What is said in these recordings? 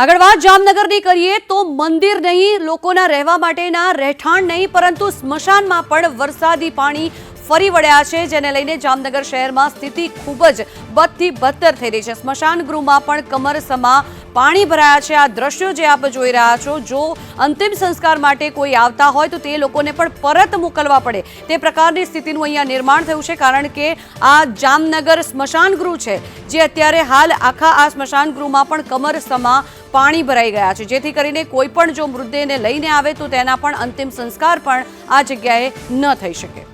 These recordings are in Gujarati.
આગળ વાત જામનગરની કરીએ તો મંદિર નહીં, લોકોના રહેવા માટેના રહેઠાણ નહીં, પરંતુ સ્મશાનમાં પણ વરસાદી પાણી ફરી વળ્યા છે, જેને લઈને જામનગર શહેરમાં સ્થિતિ ખૂબ જ બદથી બદતર થઈ રહી છે. સ્મશાન ગૃહમાં પણ કમરસમા પાણી ભરાયા છે. આ દ્રશ્યો જે આપ જોઈ રહ્યા છો, જો અંતિમ સંસ્કાર માટે કોઈ આવતા હોય તો તે લોકોને પણ પરત મોકલવા પડે. તે પ્રકારની સ્થિતિનું અહીંયા નિર્માણ થયું છે, કારણ કે આ જામનગર સ્મશાન ગૃહ છે, જે અત્યારે હાલ આખા આ સ્મશાન ગૃહમાં પણ કમરસમા પાણી ભરાઈ ગયા છે. જેથી કરીને કોઈ પણ જો મૃતદેહને લઈને આવે તો તેના પણ અંતિમ સંસ્કાર પણ આ જગ્યાએ ન થઈ શકે.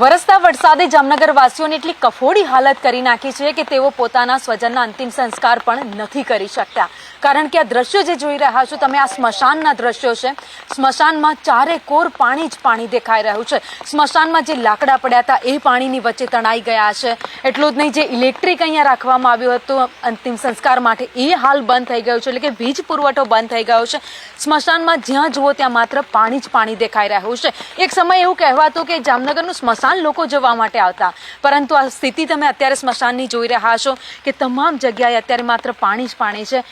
વરસતા વરસાદે જામનગર વાસીઓને એટલી કફોડી હાલત કરી નાખી છે કે તેઓ પોતાના સ્વજનના અંતિમ સંસ્કાર પણ નથી કરી શકતા. કારણ કે આ દ્રશ્યો જે જોઈ રહ્યા છો, તમે આ સ્મશાનના દ્રશ્યો છે. સ્મશાનમાં ચારે કોર પાણી જ પાણી દેખાઈ રહ્યું છે. સ્મશાનમાં જે લાકડા પડ્યા હતા, એ પાણીની વચ્ચે તણાઈ ગયા છે. એટલું જ નહીં, જે ઇલેક્ટ્રિક અહીંયા રાખવામાં આવ્યું હતું, અંતિમ સંસ્કાર માટે એ હાલ બંધ થઈ ગયું છે. એટલે કે વીજ પુરવઠો બંધ થઈ ગયો છે. સ્મશાનમાં જ્યાં જુઓ, ત્યાં માત્ર પાણી જ પાણી દેખાઈ રહ્યું છે. એક સમય એવું કહેવાતું કે જામનગરનું સ્મશાન લોકો જવા માટે આવતા. પરંતુ આ સ્થિતિ તમે અત્યારે સ્મશાનની જોઈ રહ્યા છો કે તમામ જગ્યાએ અત્યારે માત્ર પાણી જ પાણી છે.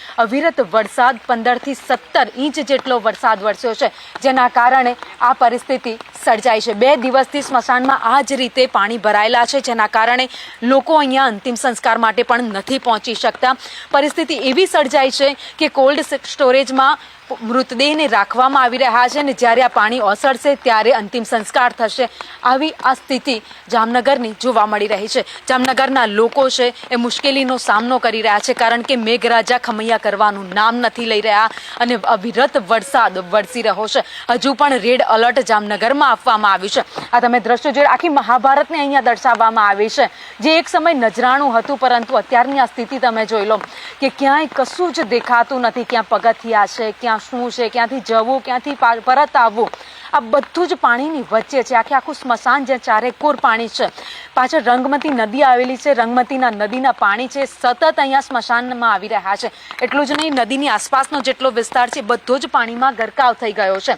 અવિરત વરસાદ પંદરથી સત્તર ઇંચ જેટલો વરસાદ વરસ્યો છે, જેના કારણે આ પરિસ્થિતિ સર્જાઈ છે. બે દિવસથી સ્મશાનમાં આ જ રીતે પાણી ભરાયેલા છે, જેના કારણે લોકો અહીંયા અંતિમ સંસ્કાર માટે પણ નથી પહોંચી શકતા. પરિસ્થિતિ એવી સર્જાઈ છે કે કોલ્ડ સ્ટોરેજમાં મૃતદેહને રાખવામાં આવી રહ્યા છે અને જ્યારે આ પાણી ઓસરશે ત્યારે અંતિમ સંસ્કાર થશે. આવી આ સ્થિતિ જામનગરની જોવા મળી રહી છે. જામનગરના લોકો છે એ મુશ્કેલીનો સામનો કરી રહ્યા છે કારણ કે મેઘરાજા ખમૈયા કરવાનું નામ નથી લઈ રહ્યા અને અવિરત વરસાદ વરસી રહ્યો છે. હજુ પણ રેડ અલર્ટ જામનગરમાં આપવામાં આવ્યું છે. આ તમે દ્રશ્યો જોઈ આખી મહાભારતને અહીંયા દર્શાવવામાં આવી છે. જે એક સમય નજરાણું હતું પરંતુ અત્યારની આ સ્થિતિ તમે જોઈ લો કે ક્યાંય કશું જ દેખાતું નથી. ક્યાં પગથિયા છે, ક્યાં શું છે, ક્યાંથી જવું, ક્યાંથી પરત આવવું? આ બધું જ પાણીની વચ્ચે છે. આખે આખું સ્મશાન જે ચારે કોર પાણી છે. પાછળ રંગમતી નદી આવેલી છે. રંગમતીના નદીના પાણી છે. સતત અહીંયા સ્મશાનમાં આવી રહ્યા છે. એટલું જ નહીં, નદીની આસપાસનો જેટલો વિસ્તાર છે બધો જ પાણીમાં ગરકાવ થઈ ગયો છે.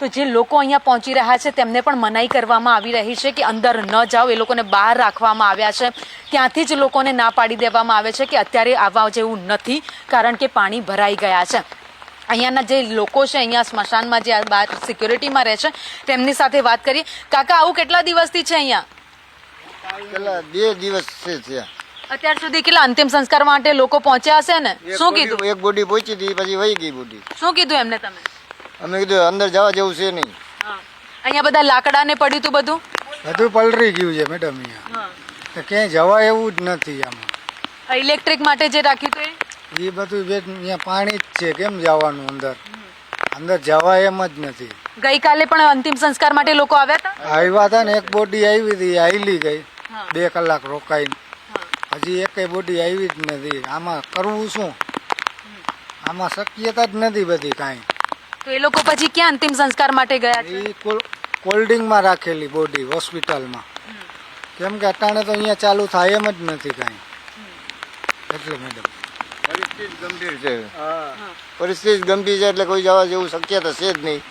તો જે લોકો અહીંયા પહોંચી રહ્યા છે, તેમને પણ મનાઈ કરવામાં આવી રહી છે કે અંદર ન જાઓ, એ લોકોને બહાર રાખવામાં આવ્યા છે. ત્યાંથી જ લોકોને ના પાડી દેવામાં આવે છે કે અત્યારે આવવા જેવું નથી, કારણ કે પાણી ભરાઈ ગયા છે. અહીંયાના જે લોકો છે અહીંયા સ્મશાનમાં જે બહાર સિક્યોરિટીમાં રહે છે તેમની સાથે વાત કરીએ. કાકા આવું કેટલા દિવસથી છે અહીંયા? કેટલા બે દિવસ છે ત્યાં. અત્યાર સુધી કેટલા અંતિમ સંસ્કાર માટે લોકો પહોંચ્યા હશે ને? શું કીધું? એક બોડી પહોંચી હતી પછી વહી ગઈ બોડી. શું કીધું એમને તમે? અમે કીધું અંદર જવા જેવું છે નહીં. અહીંયા બધા લાકડા ને પડ્યું હતું બધું? બધું પલરી ગયું છે મેડમ અહીંયા. તો ક્યાંય જવાય એવું જ નથી આમાં. ઇલેક્ટ્રિક માટે જે રાખ્યું હતું એ બધું બે અહીંયા પાણી જ છે કેમ જવાનું અંદર? અંદર જવાય એમ જ નથી. ગઈકાલે પણ અંતિમ સંસ્કાર માટે લોકો આવ્યા હતા? આવ્યા હતા ને એક બોડી આવી હતી હાઈલી ગઈ. બે કલાક રોકાઈને. હજી એકેય બોડી આવી જ નથી. આમાં કરવું શું? આમાં શક્યતા જ નથી બધી કાંઈ. તો એ લોકો પછી ક્યાં અંતિમ સંસ્કાર માટે ગયા છે? એ કોલ્ડિંગમાં રાખેલી બોડી હોસ્પિટલમાં. કેમ કે અટાણે તો અહીંયા ચાલુ થાય એમ જ નથી કાંઈ. એટલે મેડમ. પરિસ્થિતિ ગંભીર છે. પરિસ્થિતિ ગંભીર છે એટલે કોઈ જવા જેવું શક્યતા છે જ નહીં.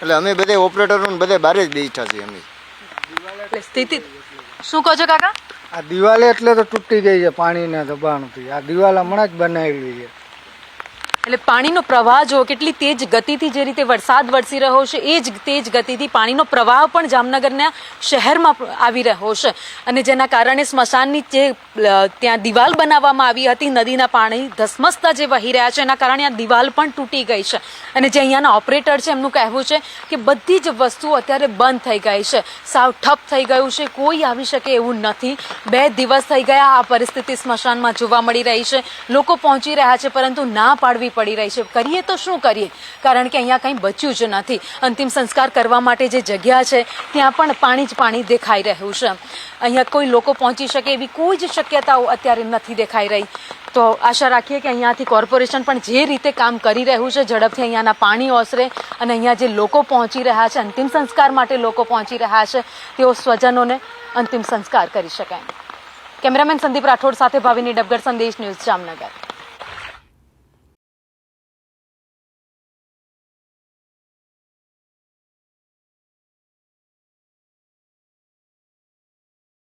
એટલે અમે બધે ઓપરેટરો ને બધે બારે જ બેઠા છીએ અમે. સ્થિતિ શું કહો છો કાકા? આ દિવાલે એટલે તો તૂટી ગઈ છે પાણીના દબાણથી. આ દિવાલ હમણાં જ બનાવેલી છે. એટલે પાણીનો પ્રવાહ જો કેટલી તેજ ગતિથી જે રીતે વરસાદ વરસી રહ્યો છે, એ જ તેજ ગતિથી પાણીનો પ્રવાહ પણ જામનગરના શહેરમાં આવી રહ્યો છે. અને જેના કારણે સ્મશાનની જે ત્યાં દિવાલ બનાવવામાં આવી હતી, નદીના પાણી ધસમસતા જે વહી રહ્યા છે, એના કારણે આ દિવાલ પણ તૂટી ગઈ છે. અને જે અહીંયાના ઓપરેટર છે, એમનું કહેવું છે કે બધી જ વસ્તુઓ અત્યારે બંધ થઈ ગઈ છે. સાવ ઠપ થઈ ગયું છે, કોઈ આવી શકે એવું નથી. બે દિવસ થઈ ગયા આ પરિસ્થિતિ સ્મશાનમાં જોવા મળી રહી છે. લોકો પહોંચી રહ્યા છે, પરંતુ ના પાડવી પડી રહી છે. કરીએ તો શું કરીએ? કારણ કે અહીંયા કંઈ બચ્યું જ નથી. અંતિમ સંસ્કાર કરવા માટે જે જગ્યા છે, ત્યાં પણ પાણી જ પાણી દેખાઈ રહ્યું છે. અહીંયા કોઈ લોકો પહોંચી શકે એવી કોઈ જ શક્યતાઓ અત્યારે નથી દેખાઈ રહી. તો આશા રાખીએ કે અહીંયાથી કોર્પોરેશન પણ જે રીતે કામ કરી રહ્યું છે, ઝડપથી અહીંયાના પાણી ઓસરે અને અહીંયા જે લોકો પહોંચી રહ્યા છે, અંતિમ સંસ્કાર માટે લોકો પહોંચી રહ્યા છે, તેઓ સ્વજનોને અંતિમ સંસ્કાર કરી શકાય. કેમેરામેન સંદીપ રાઠોડ સાથે ભાવિની ડબગર સંદેશ ન્યૂઝ જામનગર.